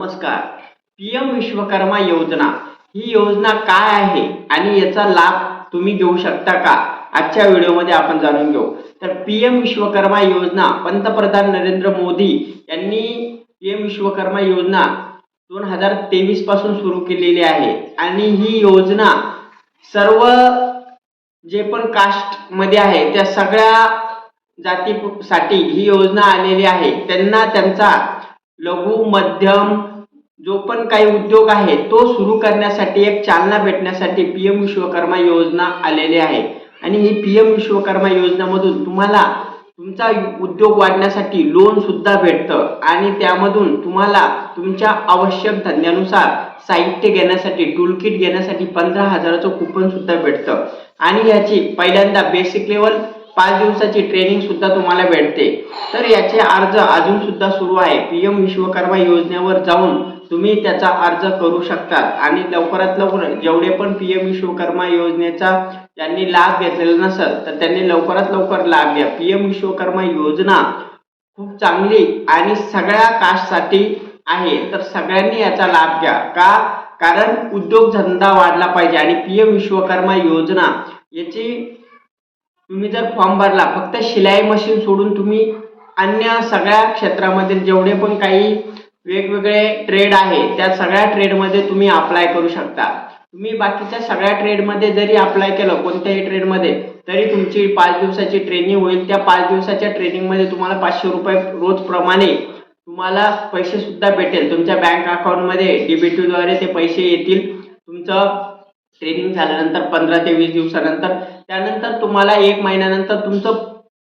नमस्कार. पीएम विश्वकर्मा योजना. ही योजना काय आहे आणि याचा लाभ तुम्ही घेऊ शकता का? आजच्या व्हिडिओमध्ये आपण जाणून घेऊ. तर पीएम विश्वकर्मा योजना पंतप्रधान नरेंद्र मोदी यांनी पीएम विश्वकर्मा योजना दोन हजार तेवीसपासून सुरू केलेली आहे. आणि ही योजना सर्व जे पण कास्टमध्ये आहे त्या सगळ्या जातीसाठी ही योजना आलेली आहे. त्यांना त्यांचा लघु मध्यम जो पण काही उद्योग आहे तो सुरू करण्यासाठी एक चालना भेटण्यासाठी पीएम विश्वकर्मा योजना आलेली आहे. आणि ही पीएम विश्वकर्मा योजनेमधून तुम्हाला तुमचा उद्योग वाढण्यासाठी लोन सुद्धा भेटतं. आणि त्यामधून तुम्हाला तुमच्या आवश्यक धंद्यानुसार साहित्य घेण्यासाठी टूलकिट घेण्यासाठी पंधरा हजाराचं कुपन सुद्धा भेटतं. आणि याची पहिल्यांदा बेसिक लेवल पाच दिवसाची ट्रेनिंग सुद्धा तुम्हाला भेटते. तर याचे अर्ज अजून सुद्धा सुरू आहे. पीएम विश्वकर्मा योजनेवर जाऊन तुम्ही त्याचा अर्ज करू शकता आणि लवकरात लवकर जेवढे पण पीएम विश्वकर्मा योजनेचा त्यांनी लाभ घेतलेला नसेल तर त्यांनी लवकरात लवकर लाभ घ्या. पीएम विश्वकर्मा योजना खूप चांगली आणि सगळ्या कास्टसाठी आहे. तर सगळ्यांनी याचा लाभ घ्या. का? कारण उद्योगधंदा वाढला पाहिजे आणि पीएम विश्वकर्मा योजना याची तुम्ही जर फॉर्म भरला फक्त शिलाई मशीन सोडून तुम्ही अन्य सगळ्या क्षेत्रामध्ये जेवढे पण काही वेगवेगळे ट्रेड आहे त्या सगळ्या ट्रेडमध्ये तुम्ही अप्लाय करू शकता. तुम्ही बाकीच्या सगळ्या ट्रेडमध्ये जरी अप्लाय केलं कोणत्याही ट्रेडमध्ये तरी तुमची पाच दिवसाची ट्रेनिंग होईल. त्या पाच दिवसाच्या ट्रेनिंगमध्ये तुम्हाला पाचशे रुपये रोज प्रमाणे तुम्हाला पैसे सुद्धा भेटेल. तुमच्या बँक अकाउंटमध्ये डीबीटीद्वारे ते पैसे येतील. तुमचं ट्रेनिंग झाल्यानंतर पंधरा ते वीस दिवसानंतर. त्यानंतर तुम्हाला एक महिन्यानंतर तुमचं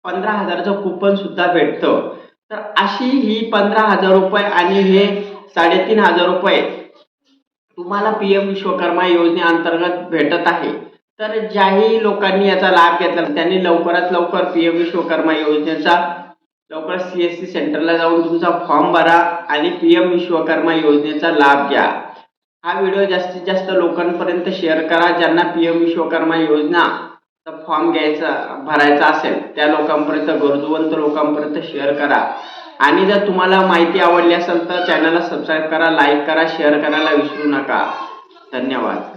पंधरा हजारचं कुपन सुद्धा भेटतं. तर अशी ही पंधरा हजार रुपये आणि हे साडेतीन हजार रुपये तुम्हाला पीएम विश्वकर्मा योजनेअंतर्गत भेटत आहे. तर ज्याही लोकांनी याचा लाभ घेतला त्यांनी लवकरात लवकर पीएम विश्वकर्मा योजनेचा लवकर सी एस सी सेंटरला जाऊन तुमचा फॉर्म भरा आणि पी एम विश्वकर्मा योजनेचा लाभ घ्या. हा व्हिडिओ जास्तीत जास्त लोकांपर्यंत शेअर करा ज्यांना पी एम विश्वकर्मा योजना फॉर्म घ्यायचा भरायचा असेल त्या लोकांपर्यंत गरजूवंत लोकांपर्यंत शेअर करा. आणि जर तुम्हाला माहिती आवडली असेल तर चॅनलला सबस्क्राईब करा लाईक करा शेअर करायला विसरू नका. धन्यवाद.